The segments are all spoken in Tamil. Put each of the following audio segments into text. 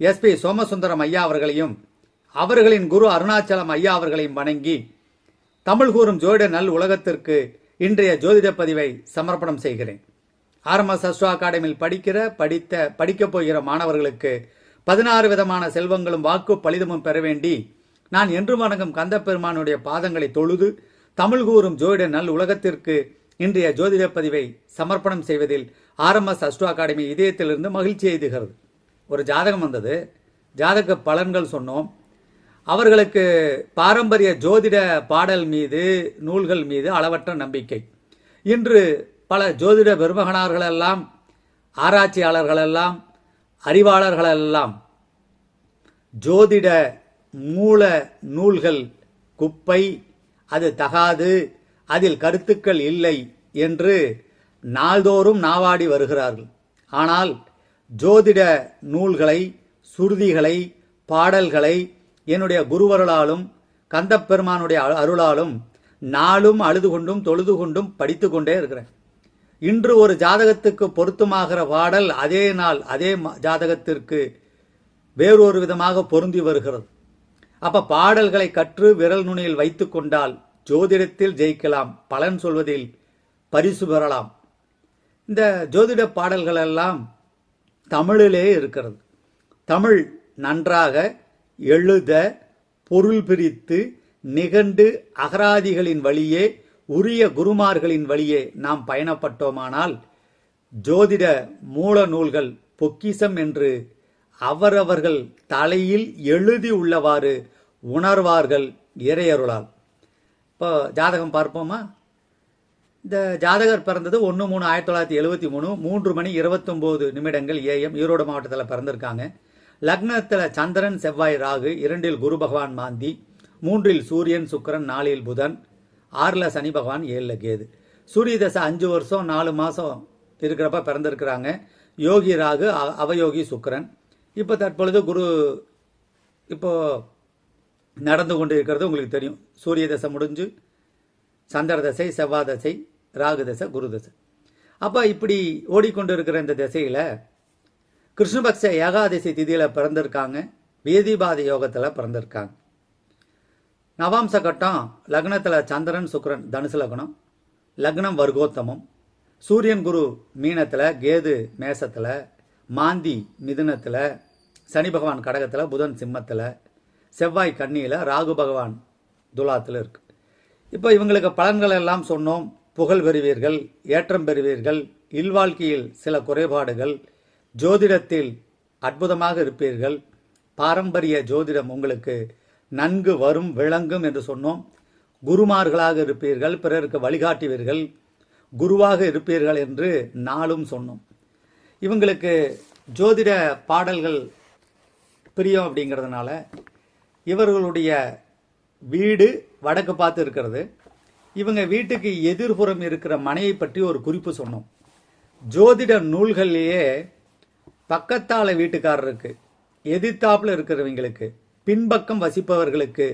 எஸ்பி சோமசுந்தரம் ஐயா அவர்களையும் அவர்களின் குரு அருணாச்சலம் ஐயா அவர்களையும் வணங்கி தமிழ் கூறும் ஜோதிட நல் உலகத்திற்கு இன்றைய ஜோதிட பதிவை சமர்ப்பணம் செய்கிறேன். ஆர்எம்எஸ் அஸ்வா அகாடமியில் படிக்கிற படித்த படிக்கப் போகிற மாணவர்களுக்கு பதினாறு விதமான செல்வங்களும் வாக்கு பலிதமும் பெற வேண்டி நான் என்று வணங்கும் கந்த பெருமானுடைய பாதங்களை தொழுது தமிழ் கூறும் ஜோதிட நல் உலகத்திற்கு இன்றைய ஜோதிட பதிவை சமர்ப்பணம் செய்வதில் ஆர்எம்எஸ் அஸ்ட்ரோ அகாடமி இதயத்திலிருந்து மகிழ்ச்சி எய்துகிறது ஒரு ஜாதகம் வந்தது. ஜாதக பலன்கள் சொன்னோம். அவர்களுக்கு பாரம்பரிய ஜோதிட பாடல் மீது நூல்கள் மீது அளவற்ற நம்பிக்கை. இன்று பல ஜோதிட பெருமகனார்களெல்லாம் ஆராய்ச்சியாளர்களெல்லாம் அறிவாளர்களெல்லாம் ஜோதிட மூல நூல்கள் குப்பை அது தகாது அதில் கருத்துக்கள் இல்லை என்று நாள்தோறும் நாவாடி வருகிறார்கள். ஆனால் ஜோதிட நூல்களை சுருதிகளை பாடல்களை என்னுடைய குருவருளாலும் கந்தப்பெருமானுடைய அரு- அருளாலும் நாளும் அழுது கொண்டும் தொழுது கொண்டும் படித்து கொண்டே இருக்கிறேன். இன்று ஒரு ஜாதகத்துக்கு பொருத்தமாகிற பாடல் அதே நாள் அதே ஜாதகத்திற்கு வேறொரு விதமாக பொருந்தி வருகிறது. அப்ப பாடல்களை கற்று விரல் நுனியில் வைத்து கொண்டால் ஜோதிடத்தில் ஜெயிக்கலாம் பலன் சொல்வதில் பரிசு பெறலாம். இந்த ஜோதிட பாடல்களெல்லாம் தமிழிலே இருக்கிறது. தமிழ் நன்றாக எழுத பொருள் பிரித்து நிகண்டு அகராதிகளின் வழியே உரிய குருமார்களின் வழியே நாம் பயணப்பட்டோமானால் ஜோதிட மூல நூல்கள் பொக்கிசம் என்று அவரவர்கள் தலையில் எழுதி உள்ளவாறு உணர்வார்கள் இறையருளால். இப்போ ஜாதகம் பார்ப்போமா? இந்த ஜாதகர் பிறந்தது ஒன்று மூணு ஆயிரத்தி தொள்ளாயிரத்தி எழுபத்தி மூணு மூன்று மணி இருபத்தொம்போது நிமிடங்கள் ஏஎம் ஈரோடு மாவட்டத்தில் பிறந்திருக்காங்க. லக்னத்தில் சந்திரன் செவ்வாய் ராகு இரண்டில் குரு பகவான் மாந்தி மூன்றில் சூரியன் சுக்கிரன் நாலில் புதன் ஆறில் சனி பகவான் ஏழில் கேது. சூரிய தசை அஞ்சு வருஷம் நாலு மாதம் இருக்கிறப்ப பிறந்திருக்கிறாங்க. யோகி ராகு அவயோகி சுக்கரன். இப்போ தற்பொழுது குரு இப்போ நடந்து கொண்டு இருக்கிறது உங்களுக்கு தெரியும். சூரிய தசை முடிஞ்சு சந்திர தசை செவ்வாய் தசை ராகு தசை குரு தசை அப்போ இப்படி ஓடிக்கொண்டு இருக்கிற இந்த திசையில் கிருஷ்ணபக்ஷ ஏகாதசி திதியில் பிறந்திருக்காங்க. வேதிபாத யோகத்தில் பிறந்திருக்காங்க. நவாம்ச கட்டம் லக்னத்தில் சந்திரன் சுக்கரன் தனுசு லக்னம் லக்னம் வர்க்கோத்தமம் சூரியன் குரு மீனத்தில் கேது மேசத்தில் மாந்தி மிதுனத்தில் சனி பகவான் கடகத்தில் புதன் சிம்மத்தில் செவ்வாய் கன்னியில் ராகு பகவான் துலாத்தில் இருக்கு. இப்போ இவங்களுக்கு பலன்கள் எல்லாம் சொன்னோம். புகழ் பெறுவீர்கள் ஏற்றம் பெறுவீர்கள் இல்வாழ்க்கையில் சில குறைபாடுகள் ஜோதிடத்தில் அற்புதமாக இருப்பீர்கள். பாரம்பரிய ஜோதிடம் உங்களுக்கு நன்கு வரும் விளங்கும் என்று சொன்னோம். குருமார்களாக இருப்பீர்கள் பிறருக்கு வழிகாட்டுவீர்கள் குருவாக இருப்பீர்கள் என்று நாளும் சொன்னோம். இவங்களுக்கு ஜோதிட பாடல்கள் பிரியம் அப்படிங்கிறதுனால இவர்களுடைய வீடு வடக்கு பார்த்து இருக்கிறது. இவங்க வீட்டுக்கு எதிர்புறம் இருக்கிற மனையை பற்றி ஒரு குறிப்பு சொன்னோம். ஜோதிட நூல்கள்லேயே பக்கத்தால வீட்டுக்காரருக்கு எதிர்த்தாப்புல இருக்கிறவங்களுக்கு பின்பக்கம் வசிப்பவர்களுக்கு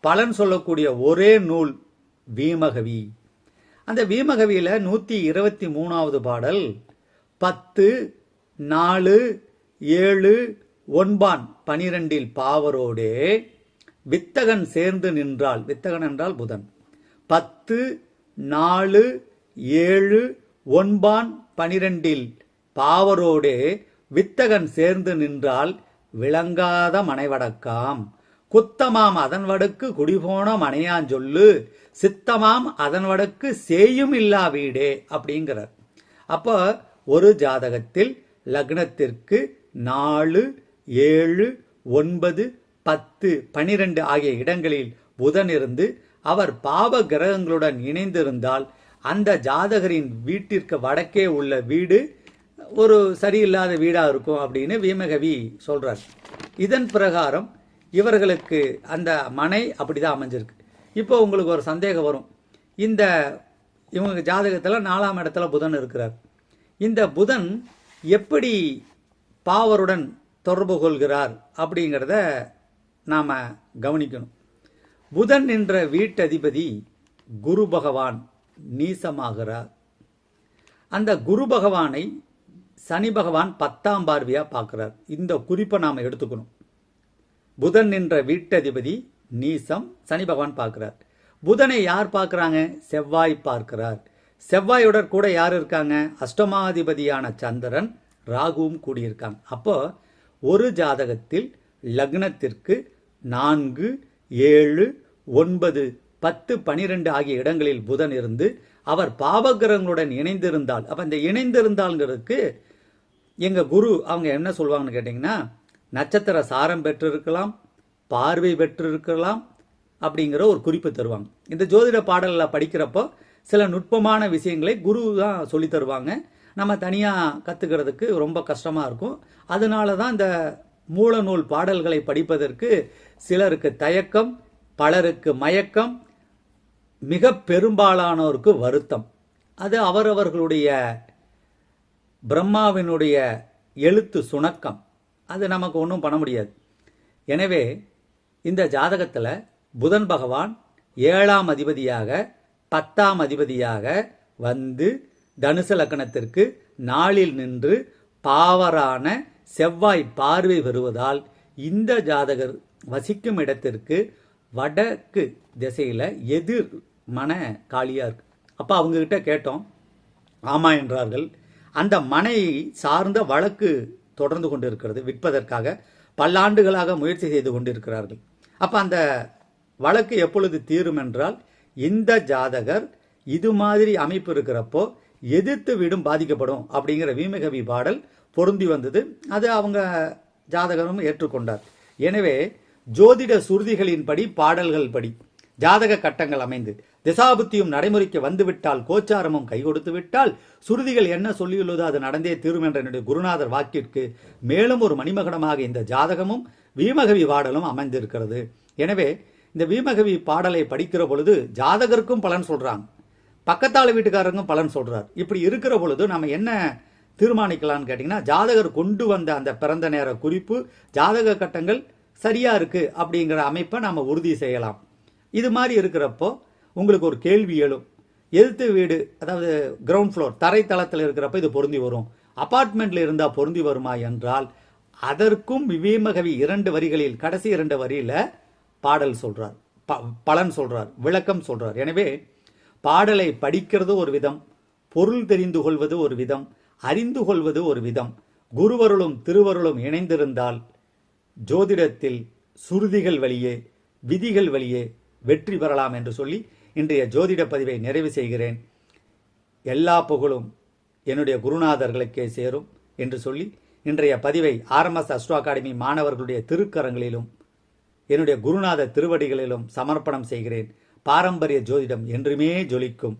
பலன் சொல்லக்கூடிய ஒரே நூல் வீமகவி. அந்த வீமகவியில் நூற்றி இருபத்தி மூணாவது பாடல் பத்து நாலு ஏழு ஒன்பான் பனிரெண்டில் பாவரோடே வித்தகன் சேர்ந்து நின்றால் வித்தகன் என்றால் புதன். பத்து நாலு ஏழு ஒன்பான் பனிரெண்டில் பாவரோடே வித்தகன் சேர்ந்து நின்றால் விளங்காத மனைவடக்காம். குத்தமாம் அதன் வடக்கு குடிபோன மனையாஞ்சொல்லு சித்தமாம் அதன் வடக்கு சேயும் இல்லா வீடே அப்படிங்கிறார். அப்போ ஒரு ஜாதகத்தில் லக்னத்திற்கு நாலு ஏழு ஒன்பது பத்து பனிரெண்டு ஆகிய இடங்களில் புதன் இருந்து அவர் பாவ கிரகங்களுடன் இணைந்திருந்தால் அந்த ஜாதகரின் வீட்டிற்கு வடக்கே உள்ள வீடு ஒரு சரியில்லாத வீடாக இருக்கும் அப்படின்னு வீமகவி சொல்கிறார் இதன் பிரகாரம் இவர்களுக்கு அந்த மனை அப்படி தான் அமைஞ்சிருக்கு. இப்போ உங்களுக்கு ஒரு சந்தேகம் வரும். இந்த இவங்க ஜாதகத்தில் நாலாம் இடத்துல புதன் இருக்கிறார். இந்த புதன் எப்படி பாவருடன் தொடர்பு கொள்கிறார் அப்படிங்கிறத நாம் கவனிக்கணும். புதன் என்ற வீட்டதிபதி குரு பகவான் நீசமாகிறார். அந்த குரு பகவானை சனி பகவான் பத்தாம் பார்வையா பார்க்கிறார். இந்த குறிப்பை நாம் எடுத்துக்கணும். புதன் என்ற வீட்டதிபதி நீசம் சனி பகவான் பார்க்கிறார். புதனை யார் பார்க்குறாங்க? செவ்வாய் பார்க்கிறார். செவ்வாயுடன் கூட யார் இருக்காங்க? அஷ்டமாதிபதியான சந்திரன் ராகுவும் கூடியிருக்காங்க. அப்போ ஒரு ஜாதகத்தில் லக்னத்திற்கு நான்கு ஏழு ஒன்பது பத்து பனிரெண்டு ஆகிய இடங்களில் புதன் இருந்து அவர் பாவகிரகங்களுடன் இணைந்திருந்தால் அப்போ இந்த இணைந்திருந்தால்ங்கிறதுக்கு எங்கள் குரு அவங்க என்ன சொல்லுவாங்கன்னு கேட்டிங்கன்னா நட்சத்திர சாரம் பெற்றிருக்கலாம் பார்வை பெற்றிருக்கலாம் அப்படிங்கிற ஒரு குறிப்பு தருவாங்க. இந்த ஜோதிட பாடலில் படிக்கிறப்போ சில நுட்பமான விஷயங்களை குரு தான் சொல்லி தருவாங்க. நம்ம தனியாக கற்றுக்கிறதுக்கு ரொம்ப கஷ்டமாக இருக்கும். அதனால தான் இந்த மூலநூல் பாடல்களை படிப்பதற்கு சிலருக்கு தயக்கம் பலருக்கு மயக்கம் மிக பெரும்பாலானோருக்கு வருத்தம். அது அவரவர்களுடைய பிரம்மாவினுடைய எழுத்து சுணக்கம். அது நமக்கு ஒன்றும் பண்ண முடியாது. எனவே இந்த ஜாதகத்தில் புதன் பகவான் ஏழாம் அதிபதியாக பத்தாம் அதிபதியாக வந்து தனுசு லக்கணத்திற்கு நாளில் நின்று பாவரான செவ்வாய் பார்வை வருவதால் இந்த ஜாதகர் வசிக்கும் இடத்திற்கு வடக்கு திசையில் எதிர் மன காலியாக இருக்கு. அப்போ அவங்கக்கிட்ட கேட்டோம். ஆமா என்றார்கள். அந்த மனையை சார்ந்த வழக்கு தொடர்ந்து கொண்டிருக்கிறது. விற்பதற்காக பல்லாண்டுகளாக முயற்சி செய்து கொண்டிருக்கிறார்கள். அப்ப அந்த வழக்கு எப்பொழுது தீரும் என்றால் இந்த ஜாதகர் இது மாதிரி அமைப்பு இருக்கிறப்போ எதிர்த்து வீடும் பாதிக்கப்படும் அப்படிங்கிற வீமகவி பாடல் பொருந்தி வந்தது. அது அவங்க ஜாதகரும் ஏற்றுக்கொண்டார். எனவே ஜோதிட சுருதிகளின்படி பாடல்கள் படி ஜாதக கட்டங்கள் அமைந்து திசாபுத்தியும் நடைமுறைக்கு வந்துவிட்டால் கோச்சாரமும் கை கொடுத்து விட்டால் சுருதிகள் என்ன சொல்லியுள்ளதோ அது நடந்தே தீரும் என்ற என்னுடைய குருநாதர் வாக்கிற்கு மேலும் ஒரு மணிமகனமாக இந்த ஜாதகமும் வீமகவி பாடலும் அமைந்திருக்கிறது. எனவே இந்த வீமகவி பாடலை படிக்கிற பொழுது ஜாதகருக்கும் பலன் சொல்றாங்க. பக்கத்தாள் வீட்டுக்காரருக்கும் பலன் சொல்றார். இப்படி இருக்கிற பொழுது நம்ம என்ன தீர்மானிக்கலாம்னு கேட்டிங்கன்னா ஜாதகர் கொண்டு வந்த அந்த பிறந்த நேர குறிப்பு ஜாதக கட்டங்கள் சரியாக இருக்குது அப்படிங்கிற அமைப்பை நாம் உறுதி செய்யலாம். இது மாதிரி இருக்கிறப்போ உங்களுக்கு ஒரு கேள்வி எழும். எழுத்து வீடு அதாவது கிரவுண்ட் ஃப்ளோர் தரைத்தளத்தில் இருக்கிறப்ப இது பொருந்தி வரும். அப்பார்ட்மெண்ட்டில் இருந்தால் பொருந்தி வருமா என்றால் அதற்கும் விவேமகவி இரண்டு வரிகளில் கடைசி இரண்டு வரியில் பாடல் சொல்கிறார் ப- பலன் சொல்கிறார் விளக்கம் சொல்கிறார் எனவே பாடலை படிக்கிறது ஒரு விதம் பொருள் தெரிந்து கொள்வது ஒரு விதம் அறிந்து கொள்வது ஒரு விதம். குருவருளும் திருவருளும் இணைந்திருந்தால் ஜோதிடத்தில் சுருதிகள் வழியே விதிகள் வழியே வெற்றி பெறலாம் என்று சொல்லி இன்றைய ஜோதிட பதிவை நிறைவு செய்கிறேன். எல்லா புகழும் என்னுடைய குருநாதர்களுக்கே சேரும் என்று சொல்லி இன்றைய பதிவை ஆர்எம்எஸ் அஸ்ட்ரோ அகாடமி மாணவர்களுடைய திருக்கரங்களிலும் என்னுடைய குருநாத திருவடிகளிலும் சமர்ப்பணம் செய்கிறேன். பாரம்பரிய ஜோதிடம் என்றுமே ஜொலிக்கும்.